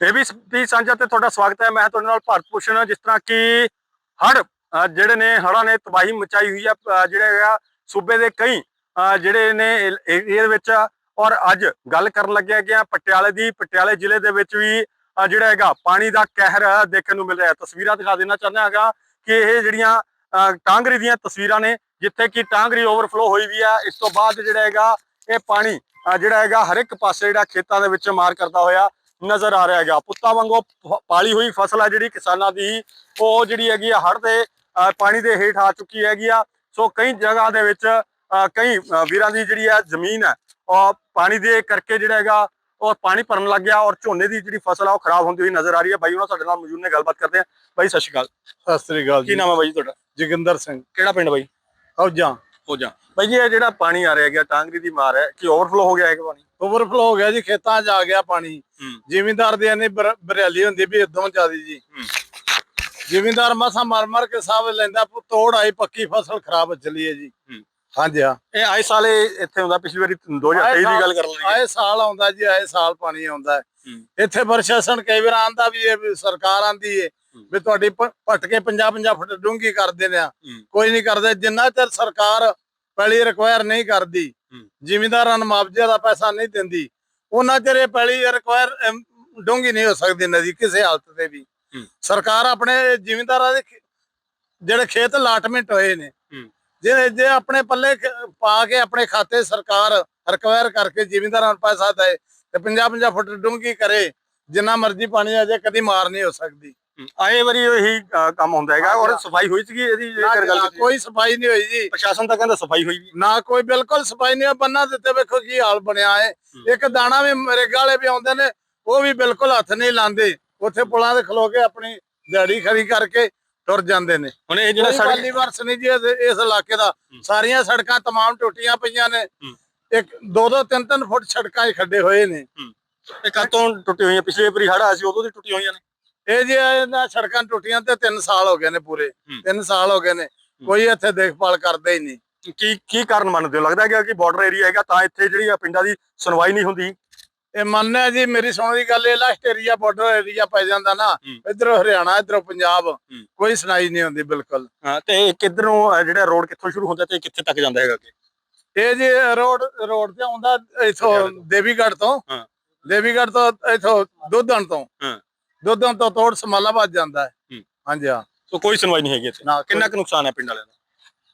ABP ਸਾਂਝਾ ਤੇ ਤੁਹਾਡਾ ਸਵਾਗਤ ਹੈ। ਮੈਂ ਤੁਹਾਡੇ ਨਾਲ ਭਾਰਤ ਭੂਸ਼ਣ ਜਿਸ ਤਰ੍ਹਾਂ ਕਿ ਹੜ ਜਿਹੜੇ ਨੇ ਹੜ੍ਹਾਂ ਨੇ ਤਬਾਹੀ ਮਚਾਈ ਹੋਈ ਹੈ ਅ, ਜਿਹੜਾ ਹੈਗਾ ਸੂਬੇ ਦੇ ਕਈ ਜਿਹੜੇ ਨੇ ਏਰੀਆ ਦੇ ਵਿੱਚ ਔਰ ਅੱਜ ਗੱਲ ਕਰਨ ਲੱਗਿਆ ਕਿ ਪਟਿਆਲੇ ਦੀ ਪਟਿਆਲੇ ਜ਼ਿਲ੍ਹੇ ਦੇ ਵਿੱਚ ਵੀ ਜਿਹੜਾ ਹੈਗਾ ਪਾਣੀ ਦਾ ਕਹਿਰ ਦੇਖਣ ਨੂੰ ਮਿਲ ਰਿਹਾ ਤਸਵੀਰਾਂ ਦਿਖਾ ਦੇਣਾ ਚਾਹੁੰਦਾ ਹੈਗਾ ਕਿ ਇਹ ਜਿਹੜੀਆਂ ਟਾਂਗਰੀ ਦੀਆਂ ਤਸਵੀਰਾਂ ਨੇ ਜਿੱਥੇ ਕਿ ਟਾਂਗਰੀ ਓਵਰਫਲੋ ਹੋਈ ਵੀ ਹੈ ਇਸ ਤੋਂ ਬਾਅਦ ਜਿਹੜਾ ਹੈਗਾ ਇਹ ਪਾਣੀ ਜਿਹੜਾ ਹੈਗਾ ਹਰ ਇੱਕ ਪਾਸੇ ਜਿਹੜਾ ਖੇਤਾਂ ਦੇ ਵਿੱਚ ਮਾਰ ਕਰਦਾ ਹੋਇਆ। ਨਜ਼ਰ ਆ ਰਿਹਾ ਹੈਗਾ। ਪੁੱਤਾਂ ਵਾਂਗੂ ਪਾਲੀ ਹੋਈ ਫਸਲ ਆ ਜਿਹੜੀ ਕਿਸਾਨਾਂ ਦੀ। ਉਹ ਜਿਹੜੀ ਹੈਗੀ ਆ ਹੜ੍ਹ ਦੇ ਪਾਣੀ ਦੇ ਹੇਠ ਆ ਚੁੱਕੀ ਹੈਗੀ ਆ। ਸੋ ਕਈ ਜਗ੍ਹਾ ਦੇ ਵਿੱਚ ਕਈ ਵੀਰਾਂ ਦੀ ਜਿਹੜੀ ਆ ਜ਼ਮੀਨ ਹੈ ਉਹ ਪਾਣੀ ਦੇ ਕਰਕੇ ਜਿਹੜਾ ਹੈਗਾ ਉਹ ਪਾਣੀ ਭਰਨ ਲੱਗ ਗਿਆ ਔਰ ਝੋਨੇ ਦੀ ਜਿਹੜੀ ਫਸਲ ਆ ਉਹ ਖਰਾਬ ਹੁੰਦੀ ਹੋਈ ਨਜ਼ਰ ਆ ਰਹੀ ਹੈ ਬਾਈ ਉਹਨਾਂ ਸਾਡੇ ਨਾਲ ਮੌਜੂਦ ਨੇ ਗੱਲਬਾਤ ਕਰਦੇ ਆ। ਬਾਈ ਸਤਿ ਸ਼੍ਰੀ ਅਕਾਲ। ਸਤਿ ਸ੍ਰੀ ਅਕਾਲ ਕੀ ਨਾਮ ਹੈ ਬਾਈ ਤੁਹਾਡਾ? ਜੋਗਿੰਦਰ ਸਿੰਘ। ਕਿਹੜਾ ਪਿੰਡ ਬਾਈ? ਫੌਜਾਂ ਹੋ ਜਾ ਬਾਈ ਜੀ ਇਹ ਜਿਹੜਾ ਪਾਣੀ ਆ ਰਿਹਾ ਹੈਗਾ ਟਾਂਗਰੀ ਦੀ ਮਾਰ ਹੈ ਕਿ ਓਵਰਫਲੋ ਹੋ ਗਿਆ ਹੈ ਕਿ ਪਾਣੀ ਓਵਰਫਲੋ ਹੋ ਗਿਆ ਜੀ ਖੇਤਾਂ 'ਚ ਆ ਗਿਆ ਪਾਣੀ ਜ਼ਿਮੀਂਦਾਰ ਦੇ ਨੇ ਬਰਿਆਲੀ ਹੁੰਦੀ ਵੀ ਇਦੋਂ ਜ਼ਿਆਦੀ ਜੀ। ਜ਼ਿਮੀਂਦਾਰ ਮਸਾ ਮਰ ਮਰ ਕੇ ਸਾਬ ਲੈਂਦਾ ਤੋੜ ਆਈ ਪੱਕੀ ਫਸਲ ਖਰਾਬ ਚੱਲੀ ਹੈ ਜੀ। ਹਾਂਜੀ ਹਾਂ ਇਹ ਆਏ ਸਾਲ ਇੱਥੇ ਹੁੰਦਾ ਪਿਛਲੀ ਵਾਰੀ 2023 ਦੀ ਗੱਲ ਕਰ ਲਈ ਆਏ ਸਾਲ ਆਉਂਦਾ ਜੀ ਆਏ ਸਾਲ ਪਾਣੀ ਆਉਂਦਾ। ਇੱਥੇ ਪ੍ਰਸ਼ਾਸਨ ਕਈ ਵਾਰ ਆਂਦਾ ਵੀ ਇਹ ਸਰਕਾਰ ਆਂਦੀ ਏ। ਵੀ ਤੁਹਾਡੀ ਪੱਟ ਕੇ 50 50 ਫੁੱਟ ਡੂੰਗੀ ਕਰ ਦਿੰਦੇ ਆ। ਕੋਈ ਨਹੀਂ ਕਰਦੇ ਜਿੰਨਾ ਚਿਰ ਸਰਕਾਰ ਪੈਲੀ ਰਿਕਵਾਇਰ ਨਹੀਂ ਕਰਦੀ। ਜ਼ਿਮੀਂਦਾਰਾਂ ਨੂੰ ਮੁਆਵਜ਼ੇ ਦਾ ਪੈਸਾ ਨਹੀਂ ਦਿੰਦੀ ਉਹਨਾਂ ਚਿਰ ਇਹ ਪੈਲੀ ਰਿਕਵਾਇਰ ਡੂੰਗੀ ਨਹੀਂ ਹੋ ਸਕਦੀ ਨਦੀ ਕਿਸੇ ਹਾਲਤ ਤੇ ਵੀ। ਸਰਕਾਰ ਆਪਣੇ ਜ਼ਿਮੀਂਦਾਰਾਂ ਦੇ ਜਿਹੜੇ ਖੇਤ ਅਲਾਟਮੈਂਟ ਹੋਏ ਨੇ। ਜੇ ਜੇ ਆਪਣੇ ਪੱਲੇ ਪਾ ਕੇ ਆਪਣੇ ਖਾਤੇ ਸਰਕਾਰ ਰਿਕਵਾਇਰ ਕਰਕੇ ਜ਼ਿਮੀਂਦਾਰਾਂ ਨੂੰ ਪੈਸਾ ਦੇ ਤੇ 50 50 ਫੁੱਟ ਡੂੰਗੀ ਕਰੇ ਜਿੰਨਾ ਮਰਜ਼ੀ ਪਾਣੀ ਆ ਜਾਏ ਕਦੀ ਮਾਰ ਨਹੀਂ ਹੋ ਸਕਦੀ। ਆਏ ਵਾਰੀ ਇਹੀ ਅ, ਕੰਮ ਹੁੰਦਾ ਹੈਗਾ ਔਰ ਹਾਂ। ਸਫ਼ਾਈ ਹੋਈ ਸੀਗੀ ਇਹਦੀ ਜੇਕਰ ਗੱਲ ਨਾ, ਕੀਤੀ। ਕੋਈ ਸਫ਼ਾਈ ਨਹੀਂ ਹੋਈ ਜੀ। ਪ੍ਰਸ਼ਾਸਨ ਤਾਂ ਕਹਿੰਦਾ ਸਫ਼ਾਈ ਹੋਈ ਵੀ। ਨਾ ਕੋਈ ਬਿਲਕੁਲ ਸਫ਼ਾਈ ਨਹੀਂ ਹੋਈ। ਬੰਨਾ ਦਿੱਤੇ ਵੇਖੋ ਕੀ ਹਾਲ ਬਣਿਆ ਹੈ। ਇੱਕ ਦਾਣਾ ਵੀ ਮੇਰੇ ਵਾਲੇ ਵੀ ਆਉਂਦੇ ਨੇ ਉਹ ਵੀ ਬਿਲਕੁਲ ਹੱਥ ਨਹੀਂ ਲਾਉਂਦੇ। ਉੱਥੇ ਪੁਲਾਂ ਤੇ ਖਲੋ ਕੇ ਆਪਣੀ ਦਿਹਾੜੀ ਖੜੀ ਕਰਕੇ ਤੁਰ ਜਾਂਦੇ ਨੇ। ਹੁਣ ਇਹ ਜਿਹੜਾ ਜਿਹੜਾ ਸਾਡੀ ਵਰਸ ਨਹੀਂ ਜੀ ਇਸ- ਇਸ ਇਲਾਕੇ ਦਾ। ਸਾਰੀਆਂ ਸੜਕਾਂ ਤਮਾਮ ਟੁੱਟੀਆਂ ਪਈਆਂ ਨੇ। ਹੂੰ। ਇੱਕ ਦੋ ਦੋ ਤਿੰਨ ਤਿੰਨ ਫੁੱਟ ਸੜਕਾਂ 'ਚ ਖੱਡੇ ਹੋਏ ਨੇ। ਇਹ ਕਦੋਂ ਟੁੱਟੀ ਹੋਈਆਂ ਪਿਛਲੇ ਵਾਰੀ ਆਇਆ ਸੀ ਉਦੋਂ ਦੀ ਟੁੱਟੀ ਹੋਈਆਂ ਨੇ। ਇਹ ਜੇ ਇਹਨਾਂ ਸੜਕਾਂ ਟੁੱਟੀਆਂ ਤੇ 3 ਸਾਲ ਹੋ ਗਏ ਨੇ ਪੂਰੇ। ਹੂੰ। 3 ਸਾਲ ਹੋ ਗਏ ਨੇ। ਕੋਈ ਇੱਥੇ ਦੇਖਭਾਲ ਕਰਦਾ ਹੀ ਨਹੀਂ। ਕੀ ਕੀ ਕਾਰਨ ਮੰਨਦੇ ਹੋ? ਲੱਗਦਾ ਕਿ ਬਾਰਡਰ ਏਰੀਆ ਹੈਗਾ ਤਾਂ ਇੱਥੇ ਜਿਹੜੀ ਆ ਪਿੰਡਾਂ ਦੀ ਸੁਣਵਾਈ ਨਹੀਂ ਹੁੰਦੀ। ਇਹ ਮੰਨਿਆ ਜੀ ਮੇਰੀ ਸੁਣਨ ਦੀ ਗੱਲ ਇਹ ਲਾਸਟ ਏਰੀਆ ਬਾਰਡਰ ਏਰੀਆ ਪੈ ਜਾਂਦਾ ਨਾ। ਇਧਰੋਂ ਹਰਿਆਣਾ ਇਧਰੋਂ ਪੰਜਾਬ ਕੋਈ ਸੁਣਾਈ ਨਹੀਂ ਹੁੰਦੀ ਬਿਲਕੁਲ। ਹਾਂ, ਤੇ ਕਿੱਧਰੋਂ ਜਿਹੜਾ ਰੋਡ ਕਿੱਥੋਂ ਸ਼ੁਰੂ ਹੁੰਦਾ ਤੇ ਕਿੱਥੇ ਤੱਕ ਜਾਂਦਾ ਹੈਗਾ ਕਿ ਇਹ ਜੀ ਰੋਡ ਰੋਡ ਤੇ ਆਉਂਦਾ ਇਥੋਂ ਪਟਿਆਲੇ ਤੋਂ। ਦੇਵੀਗੜ੍ਹ ਤੋਂ। ਹਾਂ। ਦੇਵੀਗੜ੍ਹ ਤੋਂ ਇਥੋਂ ਦੁੱਧਣ ਤੋਂ। ਹਾਂ। ਦੁੱਧਣ ਤੋਂ ਤੋੜ ਸਮਾਲਾਬਾਦ ਜਾਂਦਾ ਹੈ। ਹਾਂਜੀ ਹਾਂ। ਸੋ ਕੋਈ ਸੁਣਵਾਈ ਨਹੀਂ ਹੈਗੀ ਇੱਥੇ। ਨਾ ਕਿੰਨਾ ਕੁ ਨੁਕਸਾਨ ਹੈ ਪਿੰਡ ਵਾਲਿਆਂ ਦਾ?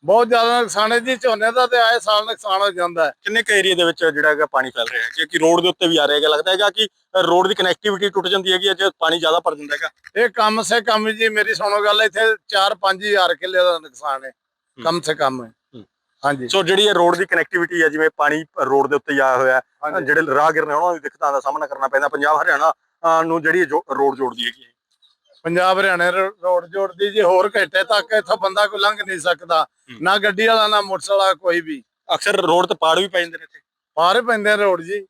ਬਹੁਤ ਜ਼ਿਆਦਾ ਨੁਕਸਾਨ ਹੈ ਜੀ ਝੋਨੇ ਦਾ ਤੇ ਆਏ ਸਾਲ ਨੁਕਸਾਨ ਹੋ ਜਾਂਦਾ ਹੈ। ਕਿੰਨੇ ਕੁ ਏਰੀਆ ਦੇ ਵਿੱਚ ਜਿਹੜਾ ਹੈਗਾ ਪਾਣੀ ਫੈਲ ਰਿਹਾ ਹੈ? ਕਿਉਂਕਿ ਰੋਡ ਦੇ ਉੱਤੇ ਵੀ ਆ ਰਿਹਾ ਹੈਗਾ ਲੱਗਦਾ ਹੈਗਾ ਕਿ ਰੋਡ ਦੀ ਕਨੈਕਟੀਵਿਟੀ ਟੁੱਟ ਜਾਂਦੀ ਹੈਗੀ ਜੇ ਪਾਣੀ ਜ਼ਿਆਦਾ ਭਰ ਜਾਂਦਾ ਹੈਗਾ। ਇਹ ਕਮ ਸੇ ਕਮ ਜੀ ਮੇਰੀ ਸੁਣੋ ਗੱਲ ਇੱਥੇ 4-5000 ਕਿੱਲੇ ਦਾ ਨੁਕਸਾਨ ਹੈ। ਕਮ ਸੇ ਕਮ। ਹਾਂਜੀ। ਸੋ ਜਿਹੜੀ ਇਹ ਰੋਡ ਦੀ ਕਨੈਕਟੀਵਿਟੀ ਹੈ ਜਿਵੇਂ ਪਾਣੀ ਰੋਡ ਦੇ ਉੱਤੇ ਆਇਆ ਹੋਇਆ ਜਿਹੜੇ ਰਾਹਗੀਰ ਨੇ ਉਹਨਾਂ ਨੂੰ ਦਿੱਕਤਾਂ ਦਾ ਸਾਹਮਣਾ ਕਰਨਾ ਪੈਂਦਾ। ਪੰਜਾਬ ਹਰਿਆਣਾ ਨੂੰ ਜਿਹੜੀ ਰੋਡ ਜੋੜਦੀ ਹੈਗੀ ਪੰਜਾਬ ਹਰਿਆਣੇ ਰੋਡ ਜੋੜਦੀ ਜੀ ਹੋਰ ਘੰਟੇ ਤੱਕ ਇੱਥੋਂ ਬੰਦਾ ਕੋਈ ਲੰਘ ਨਹੀਂ ਸਕਦਾ। ਨਾ ਗੱਡੀ ਵਾਲਾ ਨਾ ਮੋਟਰਸਾਈਕਲ ਵਾਲਾ ਕੋਈ ਵੀ। ਅਕਸਰ ਰੋਡ ਤੇ ਪਾੜ ਵੀ ਪੈ ਜਾਂਦੇ ਨੇ ਇੱਥੇ। ਪਾਰ ਪੈਂਦੇ ਨੇ ਰੋਡ ਜੀ।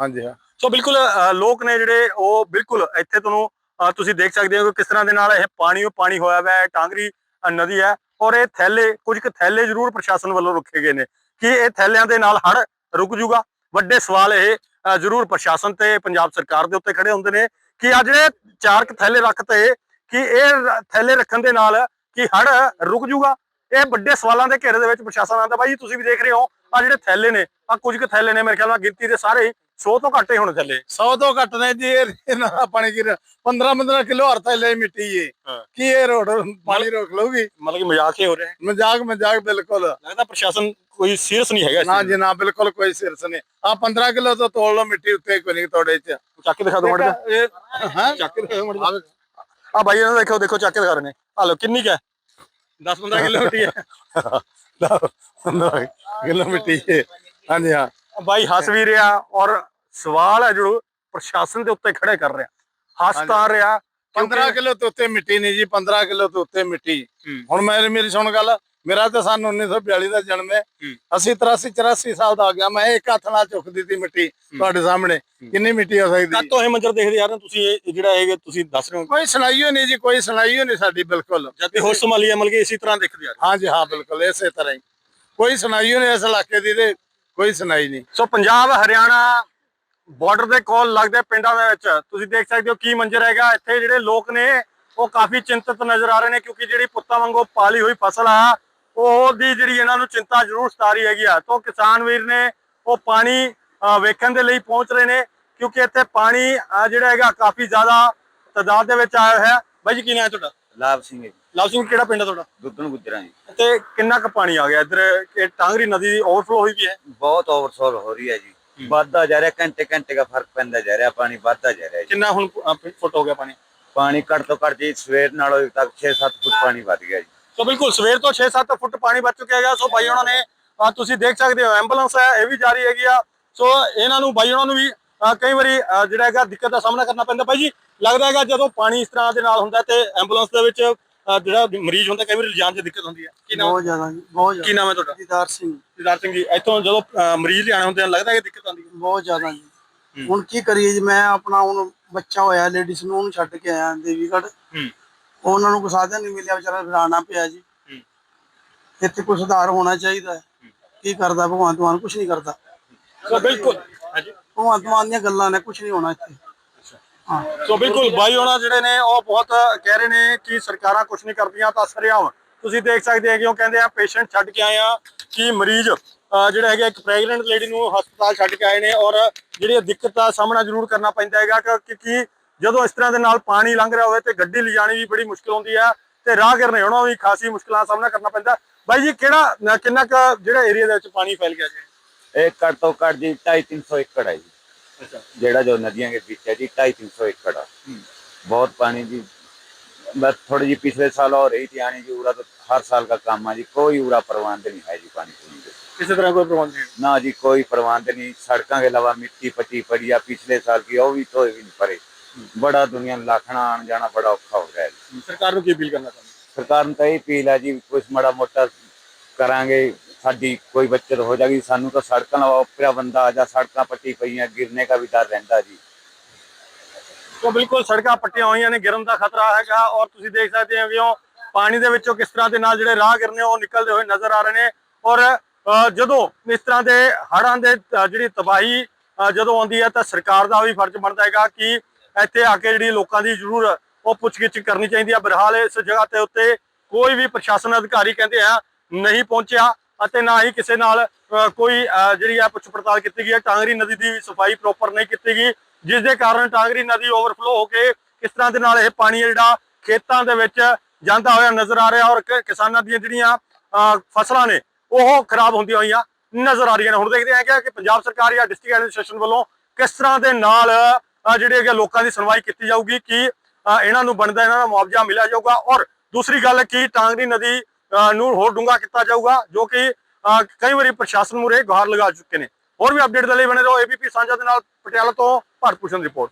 ਹਾਂਜੀ ਹਾਂ। ਸੋ ਬਿਲਕੁਲ ਲੋਕ ਨੇ ਜਿਹੜੇ ਉਹ ਬਿਲਕੁਲ ਇੱਥੇ ਤੁਹਾਨੂੰ ਤੁਸੀਂ ਦੇਖ ਸਕਦੇ ਹੋ ਕਿ ਕਿਸ ਤਰ੍ਹਾਂ ਦੇ ਨਾਲ ਇਹ ਪਾਣੀ ਉਹ ਪਾਣੀ ਹੋਇਆ ਹੋਇਆ ਹੈ ਟਾਂਗਰੀ ਨਦੀ ਹੈ ਔਰ ਇਹ ਥੈਲੇ ਕੁਝ ਕੁ ਥੈਲੇ ਜ਼ਰੂਰ ਪ੍ਰਸ਼ਾਸਨ ਵੱਲੋਂ ਰੱਖੇ ਗਏ ਨੇ ਕਿ ਇਹ ਥੈਲਿਆਂ ਦੇ ਨਾਲ ਹੜ ਰੁਕ ਜੂਗਾ। ਵੱਡੇ ਸਵਾਲ ਇਹ ਜ਼ਰੂਰ ਪ੍ਰਸ਼ਾਸਨ ਤੇ ਪੰਜਾਬ ਸਰਕਾਰ ਦੇ ਉੱਤੇ ਖੜੇ ਹੁੰਦੇ ਨੇ ਕਿ ਆ ਜਿਹੜੇ ਚਾਰ ਕੁ ਥੈਲੇ ਰੱਖਤੇ ਕਿ ਇਹ ਥੈਲੇ ਰੱਖਣ ਦੇ ਨਾਲ ਕਿ ਹੜ ਰੁਕ ਜੂਗਾ। ਇਹ ਵੱਡੇ ਸਵਾਲਾਂ ਦੇ ਘੇਰੇ ਦੇ ਵਿੱਚ ਪ੍ਰਸ਼ਾਸਨ ਆਂਦਾ ਬਾਈ ਤੁਸੀਂ ਵੀ ਦੇਖ ਰਹੇ ਹੋ ਆ ਜਿਹੜੇ ਥੈਲੇ ਨੇ ਆ ਕੁਝ ਕੁ ਥੈਲੇ ਨੇ, ਮੇਰੇ ਖਿਆਲ ਨਾਲ ਗਿਣਤੀ ਦੇ ਸਾਰੇ 100 ਤੋਂ ਘੱਟ ਹੀ ਹੋਣੇ ਥੈਲੇ। 100 ਤੋਂ ਘੱਟ ਨੇ ਜੀ ਇਹ- ਇਹਨਾਂ ਦਾ ਪਾਣੀ ਕੀ 15-15 ਕਿਲੋ ਹਰ ਥੈਲੇ ਮਿੱਟੀ ਏ। ਹਾਂ। ਕੀ ਇਹ ਰੋਡ ਪਾਣੀ ਰੋਕ ਲਊਗੀ? ਮਤਲਬ ਕਿ ਮਜ਼ਾਕ ਹੀ ਹੋ ਰਿਹਾ ਹੈ। ਮਜ਼ਾਕ ਮਜ਼ਾਕ ਬਿਲਕੁਲ। ਲੱਗਦਾ ਪ੍ਰਸ਼ਾਸਨ ਕੋਈ ਸੀਰੀਅਸ ਨਹੀਂ ਹੈਗਾ ਨਾ ਜੀ ਨਾ। ਬਿਲਕੁਲ ਕੋਈ ਸਿਰਸ ਨਹੀਂ। ਆ 15 ਕਿਲੋ ਤੋਂ ਤੋਲ ਲਓ ਮਿੱਟੀ ਉੱਤੇ ਕੋਈ ਨਹੀਂ ਤੁਹਾਡੇ ਚ। ਚੱਕ ਕੇ ਦਿਖਾ ਦਿਓ ਮੜ ਹਾਂ? ਚੱਕ ਕੇ ਦਿਖਾਓ ਮੜ ਆ ਬਾਈ ਇਹਨਾਂ ਦੇਖੋ ਦੇਖੋ ਚੱਕ ਕੇ ਦਿਖਾ ਰਹੇ ਨੇ। ਆ ਲੋ ਕਿੰਨੀ ਕੁ ਹੈ? 10 15 ਕਿਲੋ ਮਿੱਟੀ ਹੈ। 15 ਕਿਲੋ ਮਿੱਟੀ ਏ ਹਾਂਜੀ ਹਾਂ। ਬਾਈ ਹੱਸ ਵੀ ਰਿਹਾ ਔਰ ਸਵਾਲ ਹੈ ਜੋ ਪ੍ਰਸ਼ਾਸਨ ਦੇ ਉੱਤੇ ਖੜੇ ਕਰ ਰਿਹਾ। ਹੱਸ। ਤਾਂ ਰਿਹਾ 15 ਕਿਲੋ ਤੋਂ ਉੱਤੇ ਮਿੱਟੀ ਨਹੀਂ ਜੀ 15 ਕਿਲੋ ਤੋਂ ਉੱਤੇ ਮਿੱਟੀ। ਹੂੰ। ਹੁਣ ਮੇਰੀ ਮੇਰੀ ਸੁਣ ਗੱਲ ਮੇਰਾ ਤਾਂ ਸਨ 1942 ਦਾ ਜਨਮ ਹੈ। ਹੂੰ। ਅਸੀਂ 83 84 ਸਾਲ ਦਾ ਆ ਗਿਆ ਮੈਂ ਇੱਕ ਹੱਥ ਨਾਲ ਚੁੱਕ ਦਿੱਤੀ ਮਿੱਟੀ ਤੁਹਾਡੇ ਸਾਹਮਣੇ। ਕਿੰਨੀ ਮਿੱਟੀ ਹੋ ਸਕਦੀ? ਕਾਤੋਂ ਇਹ ਮੰਜ਼ਰ ਦੇਖਦੇ ਯਾਰ ਤੁਸੀਂ ਇਹ ਜਿਹੜਾ ਇਹ ਤੁਸੀਂ ਦੱਸ ਰਹੇ ਹੋ। ਕੋਈ ਸੁਣਾਈਓ ਨਹੀਂ ਜੀ ਕੋਈ ਸੁਣਾਈਓ ਨਹੀਂ ਸਾਡੀ ਬਿਲਕੁਲ। ਜਦ ਹੋਸ਼ ਸੰਭਾਲੀ ਹੈ ਮਤਲਬ ਕਿ ਇਸੇ ਤਰ੍ਹਾਂ ਦੇਖਦੇ ਯਾਰ। ਹਾਂਜੀ ਹਾਂ ਬਿਲਕੁਲ ਇਸੇ ਤਰ੍ਹਾਂ ਹੀ। ਕੋਈ ਸੁਣਾਈਓ ਨਹੀਂ ਇਸ ਇਲਾਕੇ ਦੀ ਤੇ ਕੋਈ ਸੁਣਾਈ ਨਹੀਂ। ਸੋ ਪੰਜਾਬ ਹਰਿਆਣਾ ਬਾਰਡਰ ਦੇ ਕੋਲ ਲੱਗਦੇ ਪਿੰਡਾਂ ਦੇ ਵਿੱਚ ਤੁਸੀਂ ਦੇਖ ਸਕਦੇ ਹੋ ਕੀ ਮੰਜ਼ਰ ਹੈਗਾ। ਇੱਥੇ ਜਿਹੜੇ ਲੋਕ ਨੇ ਉਹ ਕਾਫੀ ਚਿੰਤਤ ਨਜ਼ਰ ਆ ਰਹੇ ਨੇ ਕਿਉਂਕਿ ਜਿਹੜੀ ਪੁੱਤਾਂ ਵਾਂਗੂ ਪਾਲੀ ਹੋਈ ਫਸਲ ਆ ਉਹ ਦੀ ਜਿਹੜੀ ਇਹਨਾਂ ਨੂੰ ਚਿੰਤਾ ਜ਼ਰੂਰ ਸਤਾ ਰਹੀ ਹੈਗੀ ਆ। ਤੋਂ ਕਿਸਾਨ ਵੀਰ ਨੇ ਉਹ ਪਾਣੀ ਵੇਖਣ ਦੇ ਲਈ ਪਹੁੰਚ ਰਹੇ ਨੇ ਕਿਉਂਕਿ ਇੱਥੇ ਪਾਣੀ ਜਿਹੜਾ ਹੈਗਾ ਕਾਫੀ ਜ਼ਿਆਦਾ ਤਾਦਾਦ ਦੇ ਵਿੱਚ ਆਇਆ ਹੋਇਆ। ਹੈ ਬਾਈ ਜੀ ਕੀ ਨਾਮ ਹੈ ਤੁਹਾਡਾ? ਲਾਭ ਸਿੰਘ ਹੈ ਲਵ ਸਿੰਘ ਕਿਹੜਾ ਪਿੰਡ ਹੈ ਤੁਹਾਡਾ? ਦੁੱਧਣ ਗੁੱਜਰਾਂ ਜੀ। ਤੇ ਕਿੰਨਾ ਕੁ ਪਾਣੀ ਆ ਗਿਆ ਇੱਧਰ? ਇਹ ਟਾਂਗਰੀ ਨਦੀ ਦੀ ਓਵਰਫਲੋ ਹੋਈ ਵੀ ਹੈ? ਬਹੁਤ ਓਵਰਸੋਲ ਹੋ ਰਹੀ ਹੈ ਜੀ। ਵੱਧਦਾ ਜਾ ਰਿਹਾ ਘੰਟੇ ਘੰਟੇ ਦਾ ਫ਼ਰਕ ਪੈਂਦਾ ਜਾ ਰਿਹਾ ਪਾਣੀ ਵੱਧਦਾ ਜਾ ਰਿਹਾ ਜੀ। ਕਿੰਨਾ ਹੁਣ ਫੁੱਟ ਹੋ ਗਿਆ ਪਾਣੀ? ਪਾਣੀ ਘੱਟ ਤੋਂ ਘੱਟ ਜੀ ਸਵੇਰ ਨਾਲੋਂ ਤੱਕ 6-7 ਫੁੱਟ ਪਾਣੀ ਵੱਧ ਗਿਆ ਜੀ। ਸੋ ਬਿਲਕੁਲ ਸਵੇਰ ਤੋਂ 6-7 ਫੁੱਟ ਪਾਣੀ ਵੱਧ ਚੁੱਕਿਆ ਹੈਗਾ। ਸੋ ਭਾਈ ਉਹਨਾਂ ਨੇ ਤੁਸੀਂ ਦੇਖ ਸਕਦੇ ਹੋ ਐਂਬੂਲੈਂਸ ਹੈ ਇਹ ਵੀ ਜਾਰੀ ਹੈਗੀ ਆ। ਸੋ ਇਹਨਾਂ ਨੂੰ ਭਾਈ ਉਹਨਾਂ ਨੂੰ ਵੀ ਕਈ ਵਾਰੀ ਜਿਹੜਾ ਹੈਗਾ ਦਿੱਕਤ ਦਾ ਸਾਹਮਣਾ ਕਰਨਾ ਪੈਂਦਾ। ਭਾਈ ਜੀ ਲੱਗਦਾ ਹੈਗਾ ਜਦੋਂ ਪਾਣੀ ਇਸ ਤਰ੍ਹਾਂ ਦੇ ਨਾਲ ਹੁੰਦਾ ਤੇ ਐਂਬੂਲੈਂਸ ਦੇ ਵਿੱਚ ਜਿਹੜਾ ਮਰੀਜ਼ ਹੁੰਦਾ ਕਈ ਵਾਰੀ ਲਿਜਾਣ 'ਚ ਦਿੱਕਤ ਹੁੰਦੀ ਹੈ। ਕੀ ਨਾਮ? ਬਹੁਤ ਜ਼ਿਆਦਾ ਜੀ ਬਹੁਤ ਕੀ ਜ਼ਿਆਦਾ ਨਾਮ ਹੈ ਤੁਹਾਡਾ? ਦੀਦਾਰ ਸਿੰਘ। ਸਿਦਾਰ ਸਿੰਘ ਜੀ ਇੱਥੋਂ ਜਦੋਂ ਅਹ ਮਰੀਜ਼ ਲਿਆਣੇ ਹੁੰਦੇ ਆ ਲੱਗਦਾ ਕਿ ਦਿੱਕਤ ਆਉਂਦੀ ਹੈ? ਬਹੁਤ ਜ਼ਿਆਦਾ ਜੀ। ਹੁਣ ਕੀ ਕਰੀਏ ਜੀ ਮੈਂ ਆਪਣਾ ਹੁਣ ਬੱਚਾ ਹੋਇਆ ਲੇਡੀਜ਼ ਨੂੰ ਉਹਨੂੰ ਛੱਡ ਕੇ ਆਇਆ ਦੇਵੀਗੜ੍ਹ। ਹੂੰ। ਉਹਨਾਂ ਨੂੰ ਕੋਈ ਸਾਧਨ ਨਹੀਂ ਮਿਲਿਆ ਵਿਚਾਰਾ ਫਿਰਾਣਾ ਪਿਆ ਜੀ। ਹੂੰ। ਇੱਥੇ ਕੋਈ ਸੁਧਾਰ ਹੋਣਾ ਚਾਹੀਦਾ ਹੈ। ਕੀ ਕਰਦਾ ਭਗਵੰਤ ਮਾਨ? ਕੁਝ ਨਹੀਂ ਕਰਦਾ। ਸੋ ਬਿਲਕੁਲ। ਹਾਂਜੀ। ਭਗਵੰਤ ਮਾਨ ਦੀਆਂ ਗੱਲਾਂ ਨੇ ਕੁਝ ਨਹੀਂ ਹੋਣਾ ਇੱਥੇ। ਸੋ ਬਿਲਕੁਲ ਬਾਈ ਹੋਣਾ ਜਿਹੜੇ ਨੇ ਉਹ ਬਹੁਤ ਕਹਿ ਰਹੇ ਨੇ ਕਿ ਸਰਕਾਰਾਂ ਕੁਝ ਨਹੀਂ ਕਰਦੀਆਂ ਤਾਂ ਸਰਿਆਮ ਤੁਸੀਂ ਦੇਖ ਸਕਦੇ ਹੋ ਕਿ ਉਹ ਕਹਿੰਦੇ ਆ ਪੇਸ਼ੈਂਟ ਛੱਡ ਕੇ ਆਏ ਆ ਕਿ ਮਰੀਜ਼ ਜਿਹੜਾ ਹੈਗਾ ਇੱਕ ਪ੍ਰੈਗਨੈਂਟ ਲੇਡੀ ਨੂੰ ਹਸਪਤਾਲ ਛੱਡ ਕੇ ਆਏ ਨੇ ਔਰ ਜਿਹੜੀ ਦਿੱਕਤ ਦਾ ਸਾਹਮਣਾ ਜ਼ਰੂਰ ਕਰਨਾ ਪੈਂਦਾ ਹੈਗਾ ਕਿ- ਕਿਉਂਕਿ ਜਦੋਂ ਇਸ ਤਰ੍ਹਾਂ ਦੇ ਨਾਲ ਪਾਣੀ ਲੰਘ ਰਿਹਾ ਹੋਵੇ ਤੇ ਗੱਡੀ ਲਿਜਾਣੀ ਵੀ ਬੜੀ ਮੁਸ਼ਕਲ ਹੁੰਦੀ ਆ ਤੇ ਰਾਹਗੀਰ ਨੇ ਉਹਨਾਂ ਵੀ ਖਾਸੀ ਮੁਸ਼ਕਲਾਂ ਦਾ ਸਾਹਮਣਾ ਕਰਨਾ ਪੈਂਦਾ। ਬਾਈ ਜੀ ਕਿਹੜਾ ਕਿੰਨਾ ਕੁ ਜਿਹੜਾ ਏਰੀਆ ਦੇ ਵਿੱਚ ਪਾਣੀ ਫੈਲ ਗਿਆ ਜੀ? ਇਹ ਘੱਟ ਤੋਂ ਘੱਟ ਜੀ 2.5-300 ਏਕੜ ਹੈ ਜੀ। ਅੱਛਾ ਜਿਹੜਾ ਜੋ ਨਦੀਆਂ ਦੇ ਵਿੱਚ ਹੈ ਜੀ 2.5-300 ਏਕੜ ਆ बहुत पानी जी बस थोड़ी जी पिछले साल और रही थी आने जी उरा तो हर साल का काम है जी कोई उरा प्रबंध नहीं है जी पानी पूरी के ਕਿਸੇ ਤਰ੍ਹਾਂ ਕੋਈ ਪ੍ਰਬੰਧ ਨਹੀਂ ना जी कोई प्रबंध नहीं सड़कों के अलावा मिट्टी पट्टी पड़ी है पिछले साल की वो भी तो भी नहीं पड़े बड़ा दुनिया में लाखना आन जाना बड़ा औखा हो गया है जी। ਸਰਕਾਰ ਨੂੰ ਕੀ ਅਪੀਲ ਕਰਨਾ ਚਾਹੁੰਦੇ ਸਰਕਾਰ ਨੂੰ ਤਾਂ ਇਹ ਅਪੀਲ ਹੈ ਜੀ ਕੁਝ ਮਾੜਾ ਮੋਟਾ ਕਰਾਂਗੇ ਸਾਡੀ ਕੋਈ ਬੱਚਤ ਹੋ ਜਾਗੀ, ਸਾਨੂੰ ਤਾਂ ਸੜਕਾਂ ਨਾਲ ਉਪਰਾ ਬੰਦਾ ਆ ਸੜਕਾਂ ਪੱਟੀ ਪਈਆਂ, ਗਿਰਨੇ ਦਾ ਵੀ ਡਰ ਰਹਿੰਦਾ ਜੀ। ਸੋ ਬਿਲਕੁਲ ਸੜਕਾਂ ਪੱਟੀਆਂ ਹੋਈਆਂ ਨੇ, ਗਿਰਨ ਦਾ ਖਤਰਾ ਹੈਗਾ ਔਰ ਤੁਸੀਂ ਦੇਖ ਸਕਦੇ ਹੋ ਕਿ ਉਹ ਪਾਣੀ ਦੇ ਵਿੱਚੋਂ ਕਿਸ ਤਰ੍ਹਾਂ ਦੇ ਨਾਲ ਜਿਹੜੇ ਰਾਹਗੀਰ ਨੇ ਉਹ ਨਿਕਲਦੇ ਹੋਏ ਨਜ਼ਰ ਆ ਰਹੇ ਨੇ ਔਰ ਜਦੋਂ ਇਸ ਤਰ੍ਹਾਂ ਦੇ ਹੜ੍ਹਾਂ ਦੇ ਜਿਹੜੀ ਤਬਾਹੀ ਜਦੋਂ ਆਉਂਦੀ ਹੈ ਤਾਂ ਸਰਕਾਰ ਦਾ ਵੀ ਫਰਜ਼ ਬਣਦਾ ਹੈਗਾ ਕਿ ਇੱਥੇ ਆ ਕੇ ਜਿਹੜੀ ਲੋਕਾਂ ਦੀ ਜ਼ਰੂਰ ਉਹ ਪੁੱਛਗਿੱਛ ਕਰਨੀ ਚਾਹੀਦੀ ਹੈ। ਬਰਹਾਲ ਇਸ ਜਗ੍ਹਾ ਤੇ ਉੱਤੇ ਕੋਈ ਵੀ ਪ੍ਰਸ਼ਾਸਨ ਅਧਿਕਾਰੀ ਕਹਿੰਦੇ ਆ, ਨਹੀਂ ਪਹੁੰਚਿਆ। ਅਤੇ ਨਾ ਹੀ ਕਿਸੇ ਨਾਲ ਕੋਈ ਜਿਹੜੀ ਹੈ ਪੁੱਛ ਪੜਤਾਲ ਕੀਤੀ ਗਈ ਹੈ। ਟਾਂਗਰੀ ਨਦੀ ਦੀ ਸਫ਼ਾਈ ਪ੍ਰੋਪਰ ਨਹੀਂ ਕੀਤੀ ਗਈ ਜਿਸ ਦੇ ਕਾਰਨ ਟਾਂਗਰੀ ਨਦੀ ਓਵਰਫਲੋ ਹੋ ਕੇ ਕਿਸ ਤਰ੍ਹਾਂ ਦੇ ਨਾਲ ਇਹ ਪਾਣੀ ਹੈ ਜਿਹੜਾ ਖੇਤਾਂ ਦੇ ਵਿੱਚ ਜਾਂਦਾ ਹੋਇਆ ਨਜ਼ਰ ਆ ਰਿਹਾ ਔਰ ਕਿਸਾਨਾਂ ਦੀਆਂ ਜਿਹੜੀਆਂ ਫਸਲਾਂ ਨੇ ਉਹ ਖਰਾਬ ਹੁੰਦੀਆਂ ਹੋਈਆਂ ਨਜ਼ਰ ਆ ਰਹੀਆਂ ਨੇ। ਹੁਣ ਦੇਖਦੇ ਹਾਂ ਕਿ- ਪੰਜਾਬ ਸਰਕਾਰ ਜਾਂ ਡਿਸਟ੍ਰਿਕਟ ਐਡਮਿਨਿਸਟ੍ਰੇਸ਼ਨ ਵੱਲੋਂ ਕਿਸ ਤਰ੍ਹਾਂ ਦੇ ਨਾਲ ਅ, ਜਿਹੜੇ ਹੈਗੇ ਲੋਕਾਂ ਦੀ ਸੁਣਵਾਈ ਕੀਤੀ ਜਾਊਗੀ ਕਿ ਇਹਨਾਂ ਨੂੰ ਬਣਦਾ ਇਹਨਾਂ ਦਾ ਮੁਆਵਜ਼ਾ ਮਿਲਿਆ ਜਾਊਗਾ। ਔਰ ਦੂਸਰੀ ਗੱਲ ਕਿ ਟਾਂਗਰੀ ਨਦੀ ਨੂੰ ਹੋਰ ਡੂੰਘਾ ਕੀਤਾ ਜਾਊਗਾ ਜੋ ਕਿ ਅ, ਕਈ ਵਾਰੀ ਪ੍ਰਸ਼ਾਸਨ ਮੂਰੇ ਗੁਹਾਰ ਲਗਾ ਚੁੱਕੇ ਨੇ। ਹੋਰ ਵੀ ਅਪਡੇਟ ਦੇ ਲਈ ਬਣੇ ਰਹੋ ਏਬੀਪੀ ਸਾਂਝਾ ਦੇ ਨਾਲ ਪਟਿਆਲਾ ਤੋਂ ਭਾਰਤ ਭੂਸ਼ਣ ਰਿਪੋਰਟ।